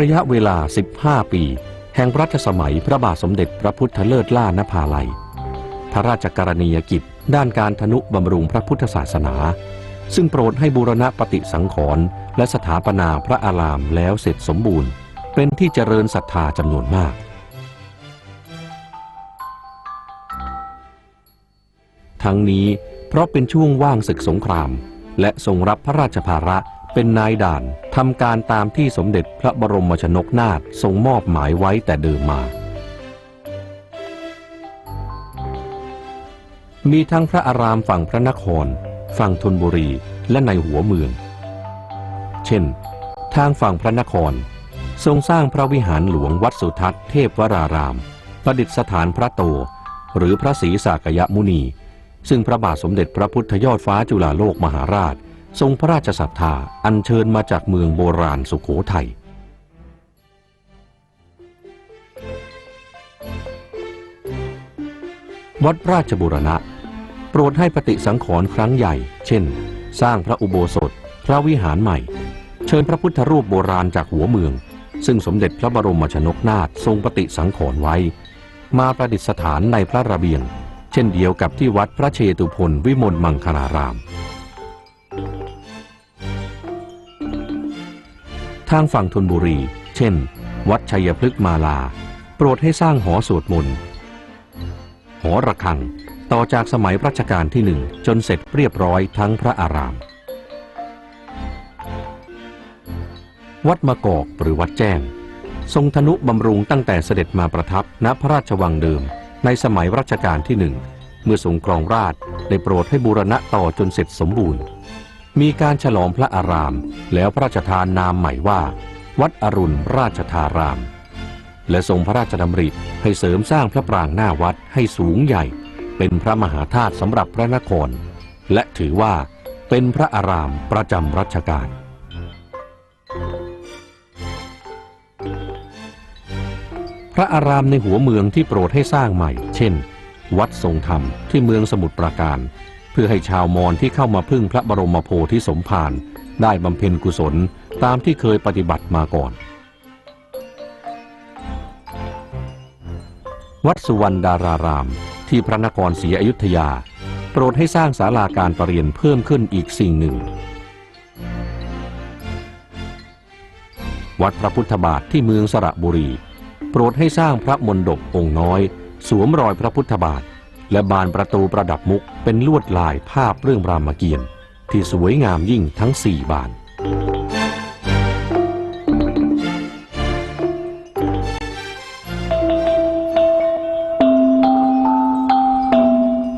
ระยะเวลา 15 ปี แห่งรัชสมัยพระบาทสมเด็จพระพุทธเลิศล่านภาลัย พระราชกรณียกิจ ด้านการทนุบำรุงพระพุทธศาสนา ซึ่งโปรดให้บูรณะปฏิสังขรณ์และสถาปนาพระอารามแล้วเสร็จสมบูรณ์ เป็นที่เจริญศรัทธาจำนวนมากทั้งนี้เพราะเป็นช่วงว่างศึกสงคราม และทรงรับพระราชภาระ เป็นนายด่านทำการตามที่สมเด็จพระบรมชนกนาถทรงมอบหมายไว้แต่เดิมมา มีทั้งพระอารามฝั่งพระนคร ฝั่งธนบุรีและในหัวเมือง เช่น ทางฝั่งพระนคร ทรงสร้างพระวิหารหลวงวัดสุทัศน์เทพวราราม ประดิษฐานพระโต หรือพระศรีสากยมุนี ซึ่งพระบาทสมเด็จพระพุทธยอดฟ้าจุฬาโลกมหาราช ทรงพระราชศรัทธาอัญเชิญมาจากเมืองโบราณสุโขทัยวัดราชบุรณะ โปรดให้ปฏิสังขรณ์ครั้งใหญ่ เช่น สร้างพระอุโบสถ พระวิหารใหม่ เชิญพระพุทธรูปโบราณจากหัวเมือง ซึ่งสมเด็จพระบรมชนกนาถทรงปฏิสังขรณ์ไว้ มาประดิษฐานในพระระเบียง เช่นเดียวกับที่วัดพระเชตุพนวิมลมังคลาราม ทางฝั่งธนบุรี เช่น วัดชัยพฤกษ์มาลา โปรดให้สร้างหอสวดมนต์ หอระฆัง ต่อจากสมัยรัชกาลที่หนึ่งจนเสร็จเรียบร้อยทั้งพระอาราม วัดมะกอกหรือวัดแจ้ง ทรงธนุบำรุงตั้งแต่เสด็จมาประทับณพระราชวังเดิม ในสมัยรัชกาลที่หนึ่งเมื่อทรงครองราชได้โปรดให้บูรณะต่อจนเสร็จสมบูรณ์ มีการฉลองพระอาราม แล้วพระราชทานนามใหม่ว่า วัดอรุณราชธาราม และทรงพระราชดำริให้เสริมสร้างพระปรางหน้าวัดให้สูงใหญ่ เป็นพระมหาธาตุสำหรับพระนคร และถือว่าเป็นพระอารามประจำรัชกาลพระอารามในหัวเมืองที่โปรดให้สร้างใหม่ เช่น วัดทรงธรรมที่เมืองสมุทรปราการ เพื่อให้ชาวมอญที่เข้ามาพึ่งพระบรมโพธิสมภารได้บำเพ็ญกุศลตามที่เคยปฏิบัติมาก่อน วัดสุวรรณดาราราม ที่พระนครศรีอยุธยา โปรดให้สร้างศาลาการประเรียนเพิ่มขึ้นอีกสิ่งหนึ่ง วัดพระพุทธบาทที่เมืองสระบุรี โปรดให้สร้างพระมณฑปองค์น้อย สวมรอยพระพุทธบาท และบานประตูประดับมุกเป็นลวดลายภาพเรื่องรามเกียรติ์ที่สวยงามยิ่งทั้งสี่บาน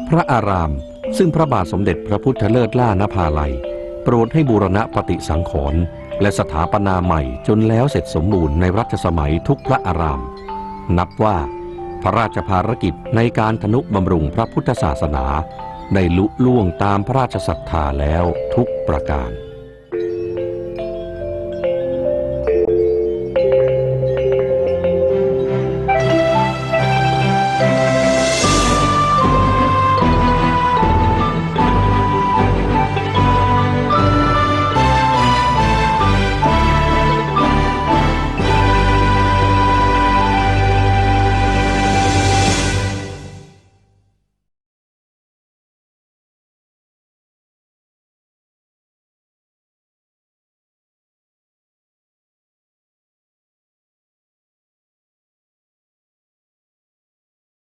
พระอารามซึ่งพระบาทสมเด็จพระพุทธเลิศล่านภาลัย โปรดให้บูรณะปฏิสังขรณ์และสถาปนาใหม่จนแล้วเสร็จสมบูรณ์ในรัชสมัยทุกพระอาราม นับว่า พระราชภารกิจในการทนุบำรุงพระพุทธศาสนา ได้ลุล่วงตามพระราชศรัทธาแล้วทุกประการ